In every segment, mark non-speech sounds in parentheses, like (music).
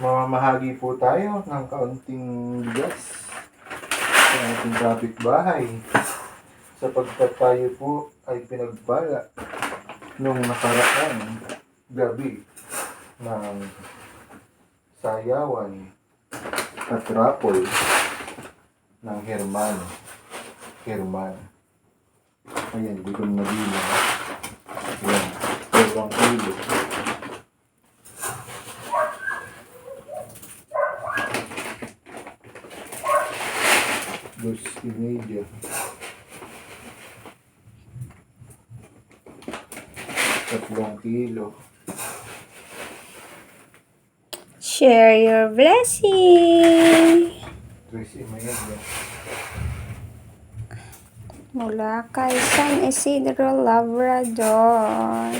mamamahagi po tayo ng kaunting bigas sa ating kapitbahay sapagkat tayo po ay pinagpala nung nakaraang gabi ng sayawan at rapol ng Herman. Herman. Ayan, ko na bilang. Ayan, dalawang kilo. Dos y media. Tatlong kilo. Share your blessing. Tres y media. Mula kay San Isidro Labrador.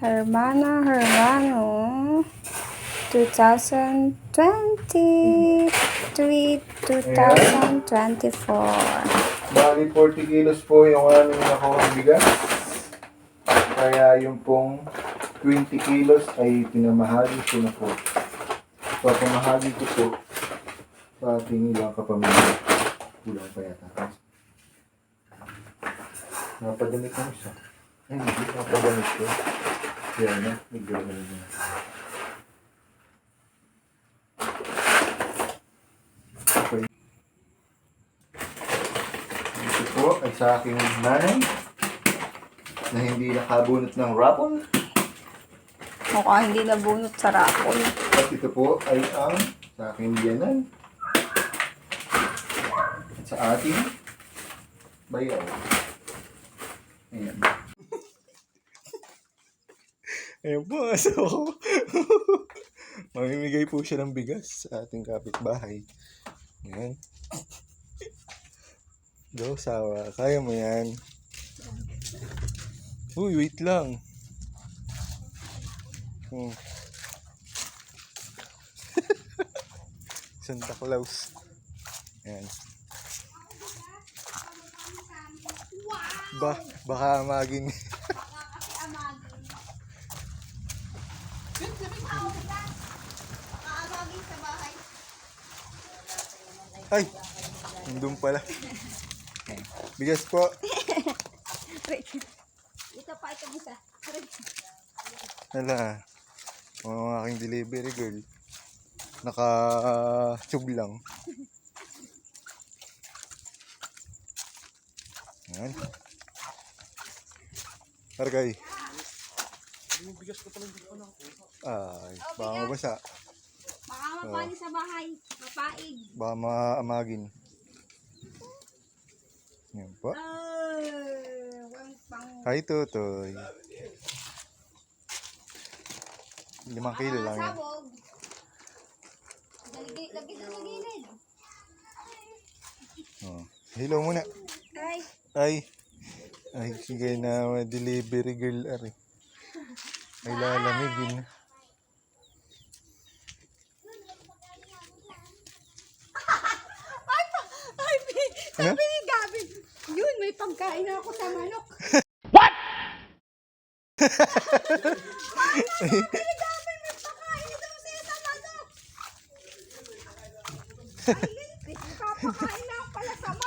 Hermana Hermano. 2023 2024. Bali 40 kilos po yung aming nakuha bigas. Kaya yung pong 20 kilos ay pinamahagi ko na po. Papamahagi ko po sa ating ilang kapamilya. Kulang pa yata. Napadamit ng isa. Ay, hindi. Napadamit ko. Kaya na. Medyo na na. Okay. Ito po ay sa aking nanay na hindi nakabunot ng rapon. Mukhang hindi nabunot sa rapol. At ito po ay ang sa aking biyanan. At sa ating bayaw. Ayan. (laughs) Ayan po, (laughs) so mamimigay po siya ng bigas sa ating kapitbahay. Ayan. Go, sawa. Kaya mo yan. Uy, wait lang. Hmm. (laughs) Santa Claus. Ayan. Ba, baka maging... (laughs) Ay! Nandun pala. Bigas po. (laughs) Ito pa, ito isa. Hala. Mga aking delivery girl. Naka-tube lang. Yan. Targay. Ay, baka mabasa. Baka mapani sa bahay. Mapaig. Baka maamagin. Yan po. Ay, Tutoy. Limang kilo lang yan. Oh. Hello muna. Ay, Ay. Ay, sige na delivery girl ari. (laughs) Ay lalamigin. ay, Ano? May pagkain na ako sa manok.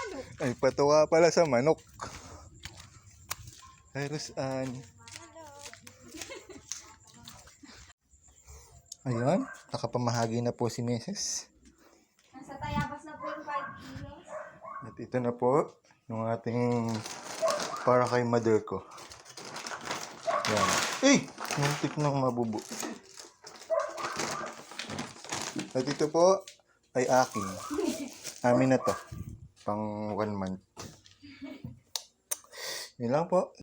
Manok. Ay, patuwa pala sa manok. Ay, Rosan. Ayun, nakapamahagi na po si Mrs. Nasa tayabas na po yung 5 kilos. At ito na po, yung ating para kay mother ko. Yan. Eh! Muntik nang mabubo. At ito po ay akin. Amin na to. Pang one month. Yun lang po.